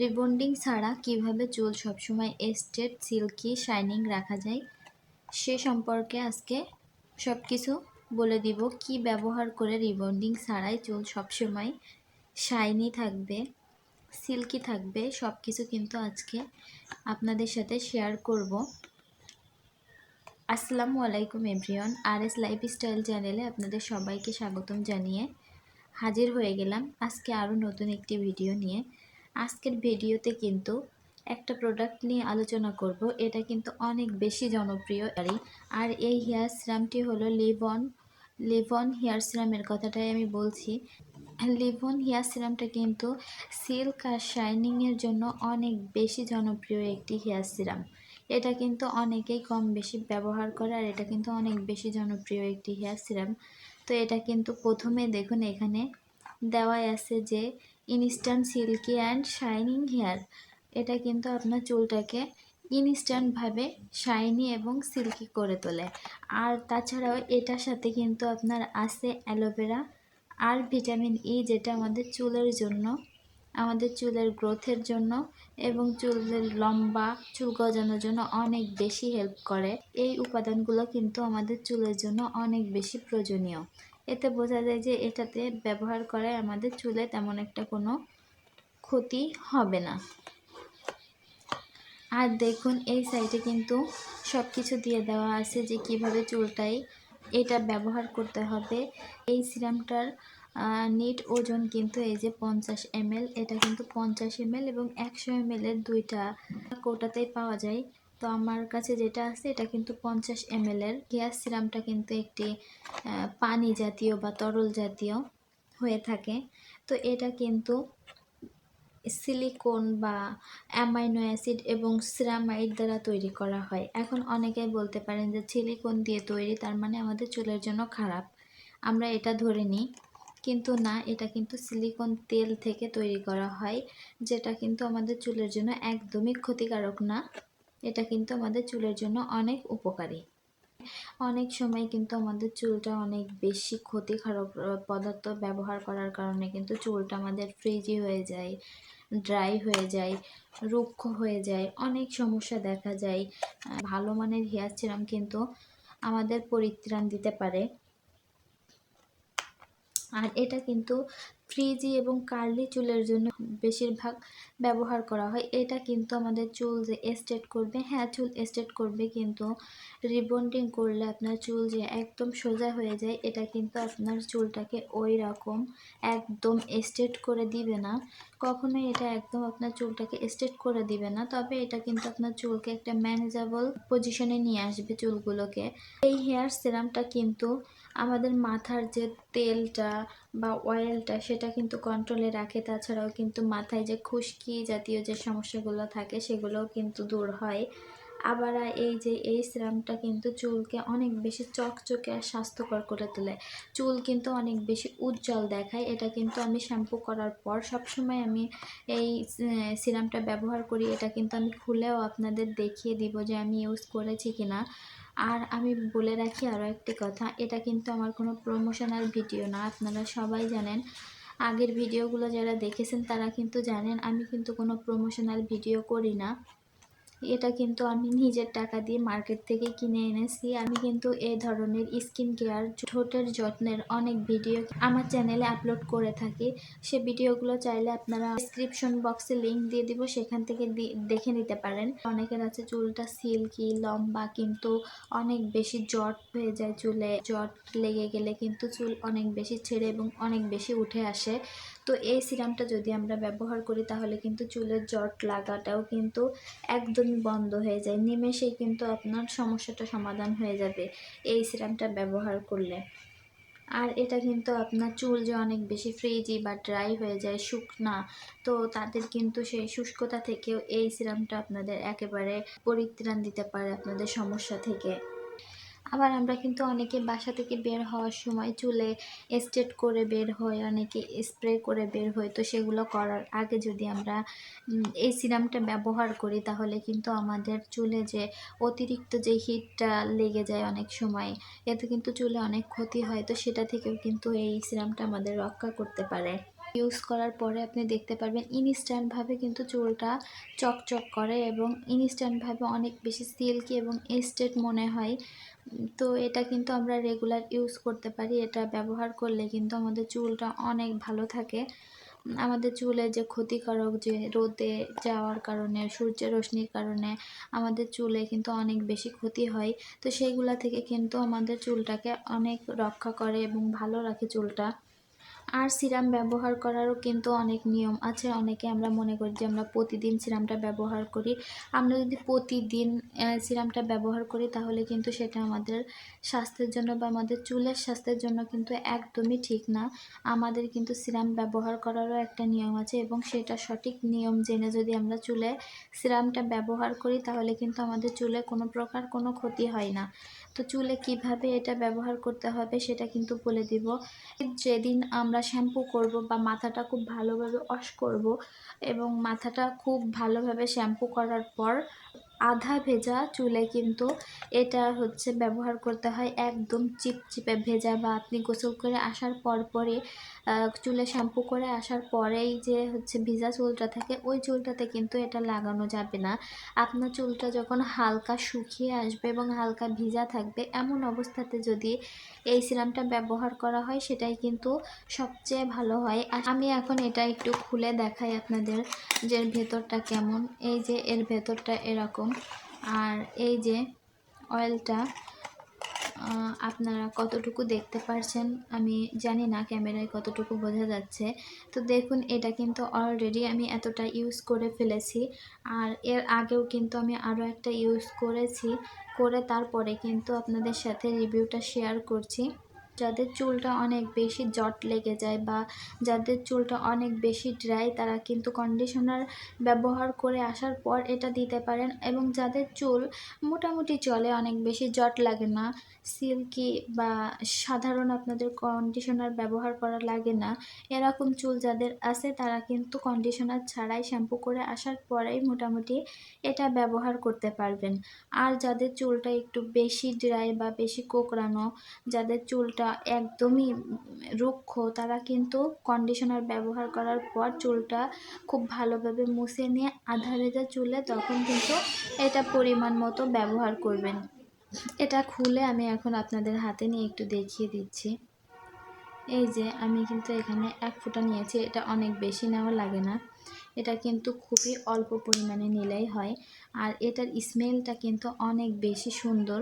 Rebonding ছাড়া কীভাবে চুল সবসময় স্ট্রেট সিল্কি, শাইনিং রাখা যায়, সে সম্পর্কে আজকে সব কিছু বলে দিব। কি ব্যবহার করে রিবন্ডিং ছাড়াই চুল সবসময় শাইনি থাকবে, সিল্কি থাকবে সব কিছু কিন্তু আজকে আপনাদের সাথে শেয়ার করব। আসসালামু আলাইকুম এভরিওয়ান আর এস লাইফস্টাইল চ্যানেলে আপনাদের সবাইকে স্বাগতম জানিয়ে হাজির হয়ে গেলাম আজকে আরও নতুন একটি ভিডিও নিয়ে। আজকের ভিডিওতে কিন্তু একটা প্রোডাক্ট নিয়ে আলোচনা করব। এটা কিন্তু অনেক বেশি জনপ্রিয় আর এই হেয়ার সিরামটি হলো লিভন লিভন হেয়ার সিরামের কথাটাই আমি বলছি। লিভন হেয়ার সিরামটা কিন্তু সিল্ক আর শাইনিংয়ের জন্য অনেক বেশি জনপ্রিয় একটি হেয়ার সিরাম এটা কিন্তু অনেকেই কম বেশি ব্যবহার করে আর এটা কিন্তু অনেক বেশি জনপ্রিয় একটি হেয়ার সিরাম তো এটা কিন্তু প্রথমে দেখুন এখানে দেওয়াই আছে যে instant silky and shining hair. এটা কিন্তু আপনার চুলটাকে ইনস্ট্যান্টভাবে শাইনি এবং সিল্কি করে তোলে। আর তাছাড়াও এটার সাথে কিন্তু আপনার আছে অ্যালোভেরা আর ভিটামিন ই, যেটা আমাদের চুলের জন্য, আমাদের চুলের গ্রোথের জন্য এবং চুলের লম্বা চুল গজানোর জন্য অনেক বেশি হেল্প করে। এই উপাদানগুলো কিন্তু আমাদের চুলের জন্য অনেক বেশি প্রয়োজনীয়। এতে বোঝা যায় যে এটাতে ব্যবহার করায় আমাদের চুলে তেমন একটা কোনো ক্ষতি হবে না। আর দেখুন, এই সাইডে কিন্তু সব কিছু দিয়ে দেওয়া আছে যে কীভাবে চুলটাই এটা ব্যবহার করতে হবে। এই সিরামটার নিট ওজন কিন্তু এই যে পঞ্চাশ এমএল এটা কিন্তু পঞ্চাশ এমএল এবং একশো এমএলের দুইটা কোটাতেই পাওয়া যায়। তো আমার কাছে যেটা আছে, এটা কিন্তু পঞ্চাশ এমএলের গ্যাস সিরামটা কিন্তু একটি পানি জাতীয় বা তরল জাতীয় হয়ে থাকে। তো এটা কিন্তু সিলিকন বা অ্যামাইনো অ্যাসিড এবং সিরামাইড দ্বারা তৈরি করা হয়। এখন অনেকেই বলতে পারেন যে সিলিকন দিয়ে তৈরি, তার মানে আমাদের চুলের জন্য খারাপ। আমরা এটা ধরে নিই। কিন্তু না, এটা কিন্তু সিলিকন তেল থেকে তৈরি করা হয়, যেটা কিন্তু আমাদের চুলের জন্য একদমই ক্ষতিকারক না। এটা কিন্তু আমাদের চুলের জন্য অনেক উপকারী। অনেক সময় কিন্তু আমাদের চুলটা অনেক বেশি ক্ষতিকারক পদার্থ ব্যবহার করার কারণে কিন্তু চুলটা আমাদের ফ্রিজি হয়ে যায় ড্রাই হয়ে যায়, রুক্ষ হয়ে যায়, অনেক সমস্যা দেখা যায়। ভালো মানের হেয়ার সিরাম কিন্তু আমাদের পরিত্রাণ দিতে পারে। আর এটা কিন্তু ফ্রিজি এবং কার্লি চুলের জন্য বেশিরভাগ ব্যবহার করা হয়। এটা কিন্তু আমাদের চুল যে এস্টেট করবে হ্যাঁ চুল এস্টেট করবে কিন্তু রিবন্ডিং করলে আপনার চুল যে একদম সোজা হয়ে যায়, এটা কিন্তু আপনার চুলটাকে ওই রকম একদম এস্টেট করে দিবে না। কখনোই এটা একদম আপনার চুলটাকে এস্টেট করে দিবে না, তবে এটা কিন্তু আপনার চুলকে একটা ম্যানেজেবল পজিশনে নিয়ে আসবে চুলগুলোকে। এই হেয়ার সিরামটা কিন্তু আমাদের মাথার যে তেলটা বা অয়েলটা সেটা কিন্তু কন্ট্রোলে রাখে। তাছাড়াও কিন্তু মাথায় যে খুশকি জাতীয় যে সমস্যাগুলো থাকে সেগুলোও কিন্তু দূর হয়। আবার এই যে এই সিরামটা কিন্তু চুলকে অনেক বেশি চকচকে আর স্বাস্থ্যকর করে তোলে। চুল কিন্তু অনেক বেশি উজ্জ্বল দেখায়। এটা কিন্তু আমি শ্যাম্পু করার পর সবসময় আমি এই সিরামটা ব্যবহার করি। এটা কিন্তু আমি খুলেও আপনাদের দেখিয়ে দিব যে আমি ইউজ করেছি কিনা। আর আমি বলে রাখি আরও একটি কথা, এটা কিন্তু আমার কোনো প্রমোশনাল ভিডিও না, আপনারা সবাই জানেন। আগের ভিডিওগুলো যারা দেখেছেন তারা কিন্তু জানেন, আমি কিন্তু কোনো প্রমোশনাল ভিডিও করি না। এটা কিন্তু আমি নিজের টাকা দিয়ে মার্কেট থেকে কিনে এনেছি। আমি কিন্তু এই ধরনের স্কিন কেয়ার, ঠোঁটের যত্নের অনেক ভিডিও আমার চ্যানেলে আপলোড করে থাকি। সে ভিডিওগুলো চাইলে আপনারা ডিসক্রিপশন বক্সে লিঙ্ক দিয়ে দিব, সেখান থেকে দেখে নিতে পারেন। অনেকের আছে চুলটা সিল্কি লম্বা, কিন্তু অনেক বেশি জট হয়ে যায় চুলে। জট লেগে গেলে কিন্তু চুল অনেক বেশি ছেড়ে এবং অনেক বেশি উঠে আসে। তো এই সিরামটা যদি আমরা ব্যবহার করি, তাহলে কিন্তু চুলের জট লাগাটাও কিন্তু একদমই বন্ধ হয়ে যায়। নিমেষেই কিন্তু আপনার সমস্যাটা সমাধান হয়ে যাবে এই সিরামটা ব্যবহার করলে। আর এটা কিন্তু আপনার চুল যে অনেক বেশি ফ্রিজি বা ড্রাই হয়ে যায়, শুকনা, তো তাদের কিন্তু সেই শুষ্কতা থেকেও এই সিরামটা আপনাদের একেবারে পরিত্রাণ দিতে পারে আপনাদের সমস্যা থেকে। আবার আমরা কিন্তু অনেকে বাসা থেকে বের হওয়ার সময় চুলে স্ট্রেট করে বের হই, অনেকে স্প্রে করে বের হই। তো সেগুলো করার আগে যদি আমরা এই সিরামটা ব্যবহার করি, তাহলে কিন্তু আমাদের চুলে যে অতিরিক্ত যে হিটটা লেগে যায় অনেক সময়, এতে কিন্তু চুলে অনেক ক্ষতি হয়। তো সেটা থেকেও কিন্তু এই সিরামটা আমাদের রক্ষা করতে পারে। ইউজ করার পরে আপনি দেখতে পারবেন ইনস্ট্যান্টভাবে কিন্তু চুলটা চকচক করে এবং ইনস্ট্যান্টভাবে অনেক বেশি সিল্কি এবং এস্টেট মনে হয়। তো এটা কিন্তু আমরা রেগুলার ইউজ করতে পারি, এটা ব্যবহার করলে কিন্তু আমাদের চুলটা অনেক ভালো থাকে। আমাদের চুলে যে ক্ষতিকারক যে রোদে যাওয়ার কারণে সূর্যের রশ্মির কারণে আমাদের চুলে কিন্তু অনেক বেশি ক্ষতি হয়। তো সেইগুলা থেকে কিন্তু আমাদের চুলটাকে অনেক রক্ষা করে এবং ভালো রাখে চুলটা। আর সিরাম ব্যবহার করারও কিন্তু অনেক নিয়ম আছে। অনেকে আমরা মনে করি যে আমরা প্রতিদিন সিরামটা ব্যবহার করি। আমরা যদি প্রতিদিন সিরামটা ব্যবহার করি তাহলে কিন্তু সেটা আমাদের স্বাস্থ্যের জন্য বা আমাদের চুলের স্বাস্থ্যের জন্য কিন্তু একদমই ঠিক না। আমাদের কিন্তু সিরাম ব্যবহার করারও একটা নিয়ম আছে এবং সেটা সঠিক নিয়ম জেনে যদি আমরা চুলে সিরামটা ব্যবহার করি তাহলে কিন্তু আমাদের চুলে কোনো প্রকার কোনো ক্ষতি হয় না। তো চুলে কীভাবে এটা ব্যবহার করতে হবে সেটা কিন্তু বলে দিব। যেদিন আমরা শ্যাম্পু করব বা মাথাটা খুব ভালোভাবে অশ করব এবং মাথাটা খুব ভালোভাবে শ্যাম্পু করার পর আধা ভেজা চুলে কিন্তু এটা হচ্ছে ব্যবহার করতে হয় একদম চিপচিপে ভেজা বা আপনি গোসল করে আসার পর পরে আহ, চুলে শ্যাম্পু করে আসার পরেই যে হচ্ছে ভিজা চুলটা থাকে, ওই চুলটাতে কিন্তু এটা লাগানো যাবে না। আপনার চুলটা যখন হালকা শুকিয়ে আসবে এবং হালকা ভিজা থাকবে, এমন অবস্থাতে যদি এই সিরামটা ব্যবহার করা হয়, সেটাই কিন্তু সবচেয়ে ভালো হয়। আমি এখন এটা একটু খুলে দেখাই আপনাদের যে ভেতরটা কেমন। এই যে এর ভেতরটা এরকম। আর এই যে অয়েলটা আপনারা কতটুকু দেখতে পারছেন, আমি জানি না ক্যামেরায় কতটুকু বোঝা যাচ্ছে। তো দেখুন, এটা কিন্তু অলরেডি আমি এতটা ইউজ করে ফেলেছি। আর এর আগেও কিন্তু আমি আরও একটা ইউজ করেছি। করে তারপরে কিন্তু আপনাদের সাথে রিভিউটা শেয়ার করছি। যাদের চুলটা অনেক বেশি জট লেগে যায় বা যাদের চুলটা অনেক বেশি ড্রাই তারা কিন্তু কন্ডিশনার ব্যবহার করে আসার পর এটা দিতে পারেন। এবং যাদের চুল মোটামুটি চলে, অনেক বেশি জট লাগে না, সিল্কি বা সাধারণ আপনাদের কন্ডিশনার ব্যবহার করা লাগে না, এরকম চুল যাদের আছে, তারা কিন্তু কন্ডিশনার ছাড়াই শ্যাম্পু করে আসার পরেই মোটামুটি এটা ব্যবহার করতে পারবেন। আর যাদের চুলটা একটু বেশি ড্রাই বা বেশি কোকড়ানো, যাদের চুলটা একদমই রুক্ষ, তারা কিন্তু কন্ডিশনার ব্যবহার করার পর চুলটা খুব ভালোভাবে মুছে নিয়ে আধা ভেজা চুলে তখন কিন্তু এটা পরিমাণ মতো ব্যবহার করবেন। এটা খুলে আমি এখন আপনাদের হাতে নিয়ে একটু দেখিয়ে দিচ্ছি। এই যে আমি কিন্তু এখানে এক ফোঁটা নিয়েছি, এটা অনেক বেশি নেওয়া লাগে না। এটা কিন্তু খুবই অল্প পরিমাণে নিলেই হয়। আর এটার স্মেলটা কিন্তু অনেক বেশি সুন্দর।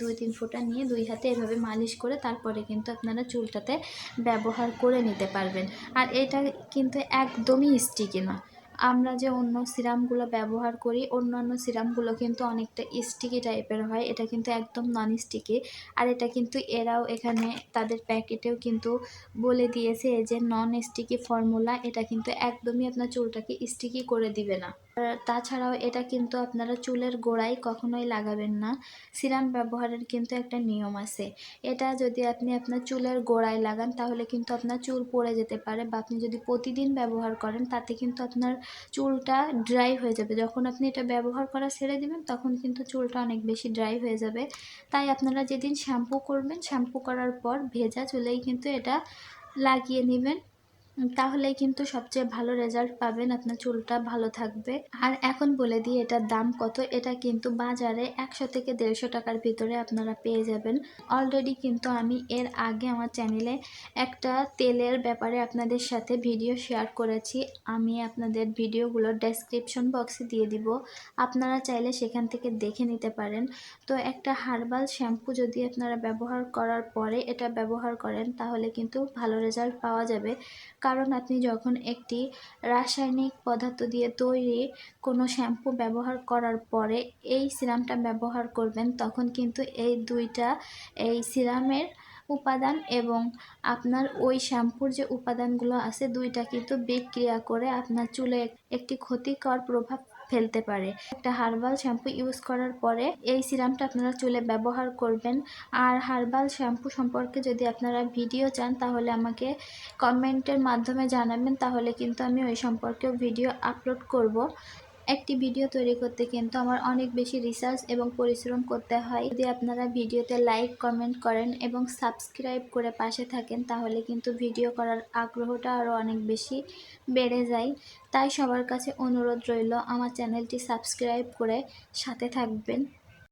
দুই তিন ফোঁটা নিয়ে দুই হাতে এভাবে মালিশ করে তারপরে কিন্তু আপনারা চুলটাতে ব্যবহার করে নিতে পারবেন। আর এটা কিন্তু একদমই স্টিকি না। আমরা যে অন্য সিরামগুলো ব্যবহার করি, অন্যান্য সিরামগুলো কিন্তু অনেকটা স্টিকি টাইপের হয়। এটা কিন্তু একদম নন স্টিকি আর এটা কিন্তু এরাও এখানে তাদের প্যাকেটেও কিন্তু বলে দিয়েছে যে নন স্টিকি ফর্মুলা এটা কিন্তু একদমই আপনার চুলটাকে স্টিকি করে দিবে না। তাছাড়াও এটা কিন্তু আপনারা চুলের গোড়ায় কখনোই লাগাবেন না। সিরাম ব্যবহারের কিন্তু একটা নিয়ম আছে। এটা যদি আপনি আপনার চুলের গোড়ায় লাগান, তাহলে কিন্তু আপনার চুল পড়ে যেতে পারে বা আপনি যদি প্রতিদিন ব্যবহার করেন, তাতে কিন্তু আপনার চুলটা ড্রাই হয়ে যাবে। যখন আপনি এটা ব্যবহার করা ছেড়ে দিবেন, তখন কিন্তু চুলটা অনেক বেশি ড্রাই হয়ে যাবে। তাই আপনারা যেদিন শ্যাম্পু করবেন, শ্যাম্পু করার পর ভেজা চুলেই কিন্তু এটা লাগিয়ে নেবেন। উম, তাহলেই কিন্তু সবচেয়ে ভালো রেজাল্ট পাবেন আপনার চুলটা ভালো থাকবে। আর এখন বলে দিই এটার দাম কত? এটা কিন্তু বাজারে একশো থেকে দেড়শো টাকার ভিতরে আপনারা পেয়ে যাবেন। অলরেডি কিন্তু আমি এর আগে আমার চ্যানেলে একটা তেলের ব্যাপারে আপনাদের সাথে ভিডিও শেয়ার করেছি। আমি আপনাদের ভিডিওগুলো ডেসক্রিপশন বক্সে দিয়ে দিব। আপনারা চাইলে সেখান থেকে দেখে নিতে পারেন। তো একটা হার্বাল শ্যাম্পু যদি আপনারা ব্যবহার করার পরে এটা ব্যবহার করেন তাহলে কিন্তু ভালো রেজাল্ট পাওয়া যাবে। কারণ আপনি যখন একটি রাসায়নিক পদার্থ দিয়ে তৈরি কোনো শ্যাম্পু ব্যবহার করার পরে এই সিরামটা ব্যবহার করবেন, তখন কিন্তু এই দুইটা, এই সিরামের উপাদান এবং আপনার ওই শ্যাম্পুর যে উপাদানগুলো আছে, দুইটা কিন্তু বিক্রিয়া করে আপনার চুলে একটি ক্ষতিকর প্রভাব ফেলতে পারে। একটা হার্বাল শ্যাম্পু ইউজ করার পরে এই সিরামটা আপনারা চুলে ব্যবহার করবেন। আর হার্বাল শ্যাম্পু সম্পর্কে যদি আপনারা ভিডিও চান, তাহলে আমাকে কমেন্টের মাধ্যমে জানাবেন। তাহলে কিন্তু আমি ওই সম্পর্কেও ভিডিও আপলোড করব। একটি ভিডিও তৈরি করতে কিন্তু আমার অনেক বেশি রিসার্চ এবং পরিশ্রম করতে হয়। যদি আপনারা ভিডিওতে লাইক কমেন্ট করেন এবং সাবস্ক্রাইব করে পাশে থাকেন, তাহলে কিন্তু ভিডিও করার আগ্রহটা আরও অনেক বেশি বেড়ে যায়। তাই সবার কাছে অনুরোধ রইল, আমার চ্যানেলটি সাবস্ক্রাইব করে সাথে থাকবেন।